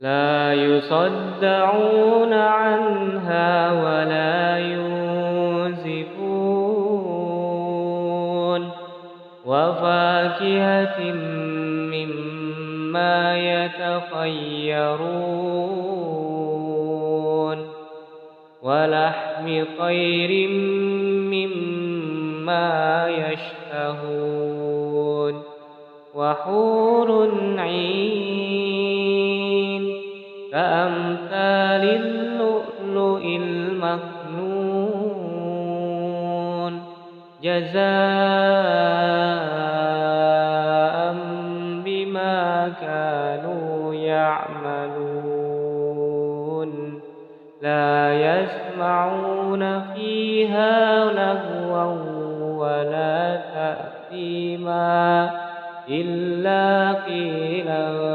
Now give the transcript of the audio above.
لا يصدعون عنها ولا ينزفون. وفاكهة مما يتخيرون. ولحم طير مما يشتهون. وحور عين كأمثال اللؤلؤ المكنون جزاء بما كانوا يعملون لا يسمعون فيها لغوا ولا تأثيما إلا قيلا